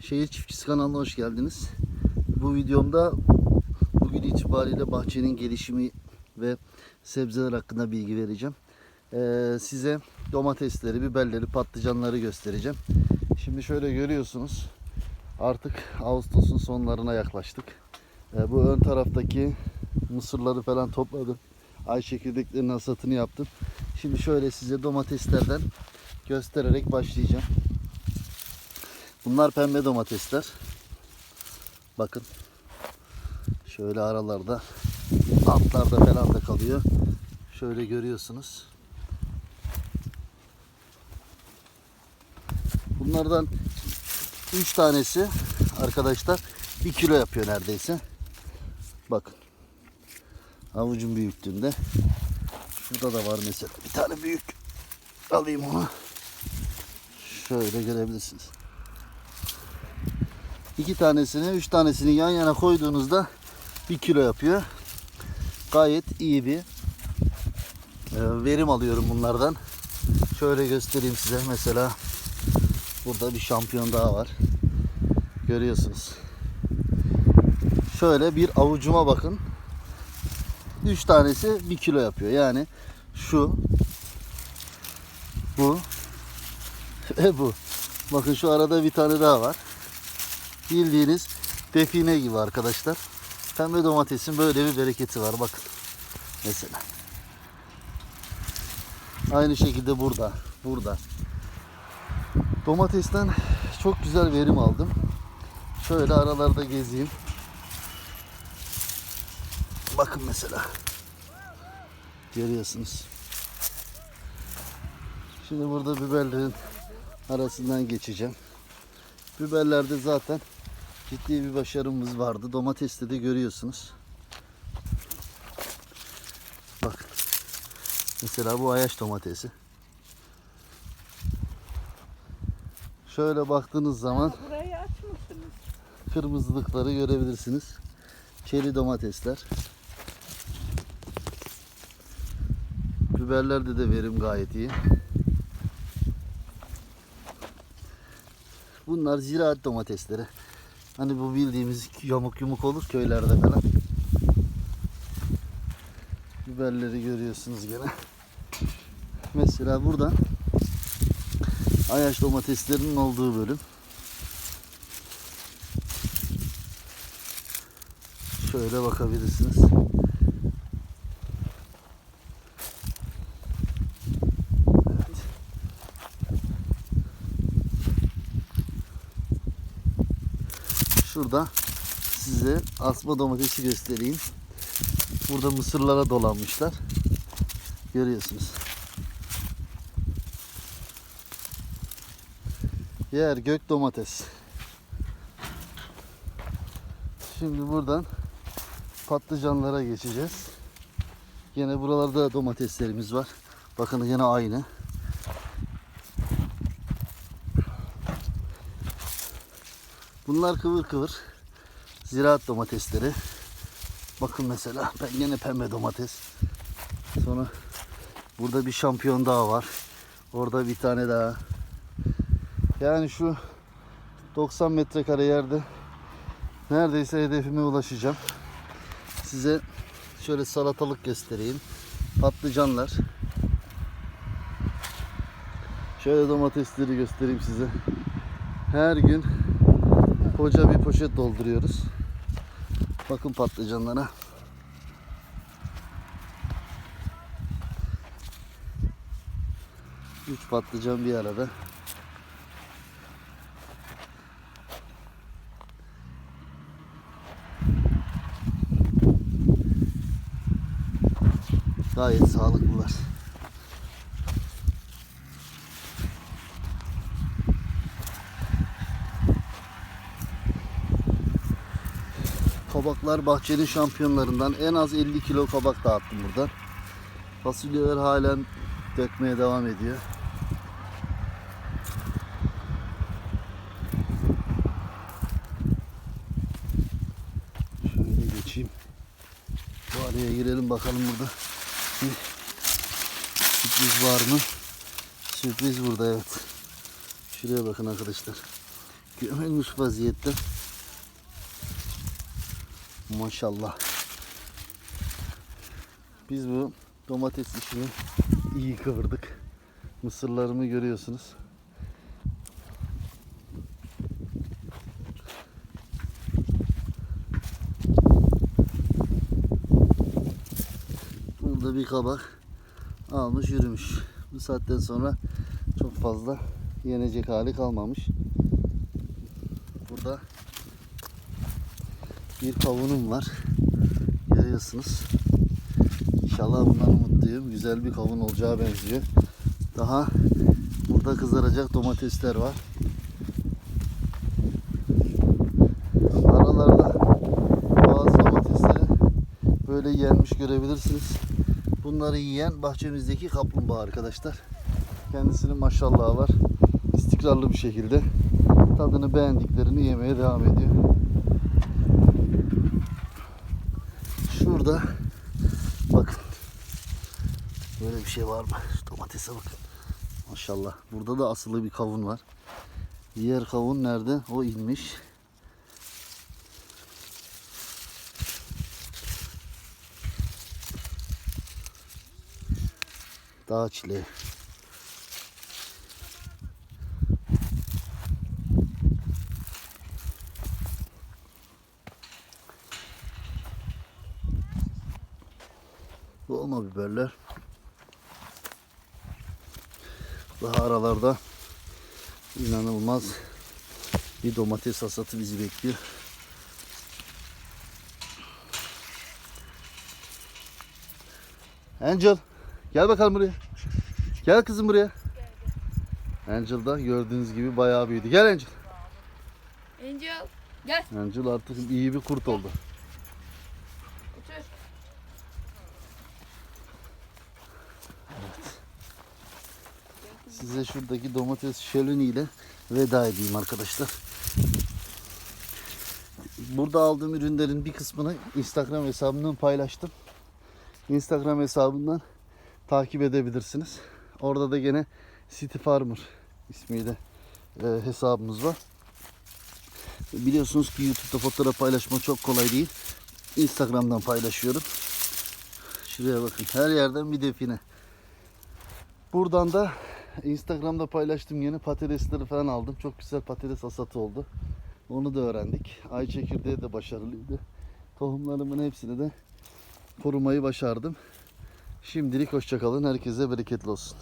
Şehir Çiftçisi kanalına hoş geldiniz. Bu videomda bugün itibariyle bahçenin gelişimi ve sebzeler hakkında bilgi vereceğim. Ee, size domatesleri, biberleri, patlıcanları göstereceğim. Şimdi şöyle görüyorsunuz. Artık Ağustos'un sonlarına yaklaştık. Ee, bu ön taraftaki mısırları falan topladım. Ay çekirdeklerinin hasatını yaptım. Şimdi şöyle size domateslerden göstererek başlayacağım. Bunlar pembe domatesler. Bakın. Şöyle aralarda altlarda falan da kalıyor. Şöyle görüyorsunuz. Bunlardan 3 tanesi arkadaşlar 1 kilo yapıyor neredeyse. Bakın. Avucun büyüklüğünde. Şurada da var mesela bir tane büyük. Alayım onu. Şöyle görebilirsiniz. İki tanesini, üç tanesini yan yana koyduğunuzda bir kilo yapıyor. Gayet iyi bir e, verim alıyorum bunlardan. Şöyle göstereyim size. Mesela burada bir şampiyon daha var. Görüyorsunuz. Şöyle bir avucuma bakın. Üç tanesi bir kilo yapıyor. Yani şu bu ve bu. Bakın şu arada bir tane daha var. Bildiğiniz define gibi arkadaşlar. Pembe domatesin böyle bir bereketi var bakın. Mesela. Aynı şekilde burada. Burada. Domatesten çok güzel verim aldım. Şöyle aralarda gezeyim. Bakın mesela. Görüyorsunuz. Şimdi burada biberlerin arasından geçeceğim. Biberlerde zaten ciddi bir başarımız vardı. Domateste de görüyorsunuz. Bakın. Mesela bu ayaş domatesi. Şöyle baktığınız zaman Burayı açmışsınız. kırmızılıkları görebilirsiniz. Çeri domatesler. Biberlerde de verim gayet iyi. Bunlar ziraat domatesleri. Hani bu bildiğimiz yamuk yumuk olur köylerde falan. Biberleri görüyorsunuz gene. Mesela burada Ayaş domateslerinin olduğu bölüm. Şöyle bakabilirsiniz. Şurada size asma domatesi göstereyim. Burada mısırlara dolanmışlar. Görüyorsunuz. Yer gök domates. Şimdi buradan patlıcanlara geçeceğiz. Yine buralarda domateslerimiz var. Bakın yine aynı. Bunlar kıvır kıvır. Ziraat domatesleri. Bakın mesela ben yine pembe domates. Sonra burada bir şampiyon daha var. Orada bir tane daha. Yani şu 90 metrekare yerde neredeyse hedefime ulaşacağım. Size şöyle salatalık göstereyim. Patlıcanlar. Şöyle domatesleri göstereyim size. Her gün koca bir poşet dolduruyoruz. Bakın patlıcanlara. Üç patlıcan bir arada. Gayet sağlıklılar. Kabaklar bahçenin şampiyonlarından en az 50 kilo kabak dağıttım buradan. Fasulyeler halen dökmeye devam ediyor. Şöyle geçeyim. Bu araya girelim bakalım burada. Sürpriz var mı? Sürpriz burada evet. Şuraya bakın arkadaşlar. Gömülmüş vaziyette. Maşallah. Biz bu domates işini iyi kıvırdık. Mısırlarımı görüyorsunuz. Burada bir kabak almış yürümüş. Bu saatten sonra çok fazla yenecek hali kalmamış. Burada bir kavunum var. Görüyorsunuz. İnşallah bundan umutluyum. Güzel bir kavun olacağı benziyor. Daha burada kızaracak domatesler var. Aralarda bazı domatesleri böyle yenmiş görebilirsiniz. Bunları yiyen bahçemizdeki kaplumbağa arkadaşlar. Kendisinin maşallahı var. İstikrarlı bir şekilde tadını beğendiklerini yemeye devam ediyor. Şurada bakın. Böyle bir şey var mı? Şu domatese bakın. Maşallah. Burada da asılı bir kavun var. Diğer kavun nerede? O inmiş. Dağ çileği. Dolma biberler. Daha aralarda inanılmaz bir domates hasatı bizi bekliyor. Angel gel bakalım buraya. Gel kızım buraya. Angel da gördüğünüz gibi bayağı büyüdü. Gel Angel. Angel gel Angel artık iyi bir kurt oldu. Size şuradaki domates şöleni ile veda edeyim arkadaşlar. Burada aldığım ürünlerin bir kısmını Instagram hesabımdan paylaştım. Instagram hesabından takip edebilirsiniz. Orada da gene City Farmer ismiyle e, hesabımız var. Biliyorsunuz ki YouTube'da fotoğraf paylaşmak çok kolay değil. Instagram'dan paylaşıyorum. Şuraya bakın. Her yerden bir define. Buradan da Instagram'da paylaştım yine patatesleri falan aldım. Çok güzel patates hasatı oldu. Onu da öğrendik. Ay çekirdeği de başarılıydı. Tohumlarımın hepsini de korumayı başardım. Şimdilik hoşçakalın. Herkese bereketli olsun.